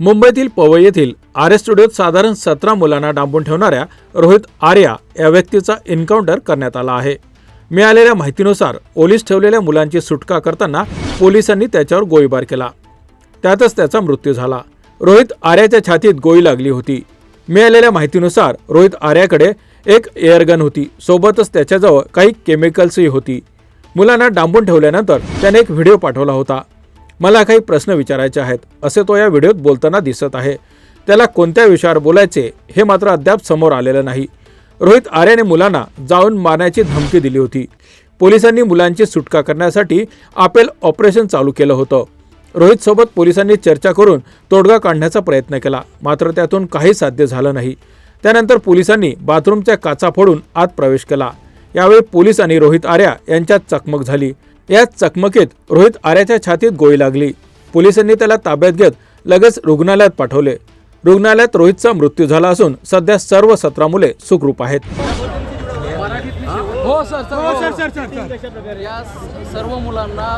मुंबईतील पवई येथील आर्य स्टुडिओत साधारण सतरा मुलांना डांबून ठेवणाऱ्या रोहित आर्या या व्यक्तीचा एन्काउंटर करण्यात आला आहे. मिळालेल्या माहितीनुसार ओलीस ठेवलेल्या मुलांची सुटका करताना पोलिसांनी त्याच्यावर गोळीबार केला. त्यातच त्याचा मृत्यू झाला. रोहित आर्याच्या छातीत गोळी लागली होती. मिळालेल्या माहितीनुसार रोहित आर्याकडे एक एअरगन होती. सोबतच त्याच्याजवळ काही केमिकल्सही होती. मुलांना डांबून ठेवल्यानंतर त्याने एक व्हिडिओ पाठवला होता. मला काही प्रश्न विचारायचे आहेत असे तो या व्हिडिओत बोलताना दिसत आहे. त्याला कोणत्या विषयावर बोलायचे हे मात्र अद्याप समोर आलेलं नाही. रोहित आर्याने मुलांना जाऊन मारण्याची धमकी दिली होती. पोलिसांनी मुलांची सुटका करण्यासाठी आपेल ऑपरेशन चालू केलं होतं. रोहित सोबत पोलिसांनी चर्चा करून तोडगा काढण्याचा प्रयत्न केला मात्र त्यातून काही साध्य झालं नाही. त्यानंतर पोलिसांनी बाथरूमच्या काचा फोडून आत प्रवेश केला. यावेळी पोलीस आणि रोहित आर्या यांच्यात चकमक झाली. या चकमकीत रोहित आर्याच्या छातीत गोळी लागली. पोलिसांनी त्याला ताब्यात घेत लगेच रुग्णालयात पाठवले. रुग्णालयात रोहितचा मृत्यू झाला असून सध्या सर्व सतरा मुले सुखरूप आहेत. हो सर सर हो सर सर या सर्व मुलांना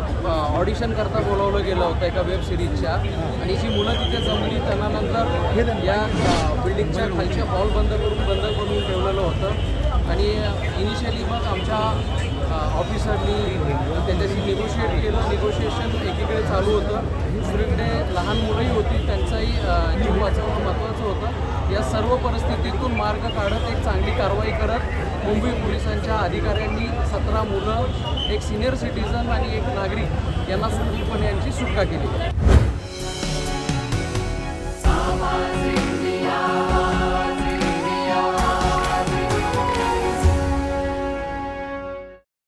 ऑडिशन करता बोलावलं गेलं होतं एका वेब सिरीजच्या. आणि जी मुलं तिथे जमली त्यांना नंतर या बिल्डिंगच्या खालच्या हॉल बंद करून बंद करून ठेवलेलं होतं. आणि इनिशियली मग आमच्या ऑफिसरनी त्याच्याशी निगोशिएट केलं. निगोशिएशन एकीकडे चालू होतं. दुसरीकडे लहान मुलंही होती. त्यांचाही जीव वाचवणं महत्त्वाचं होतं. या सर्व परिस्थितीतून मार्ग काढत एक चांगली कारवाई करत मुंबई पोलिसांच्या अधिकाऱ्यांनी सतरा मुलं एक सिनियर सिटीजन आणि एक नागरिक यांना सुखरूपपणे यांची सुटका केली.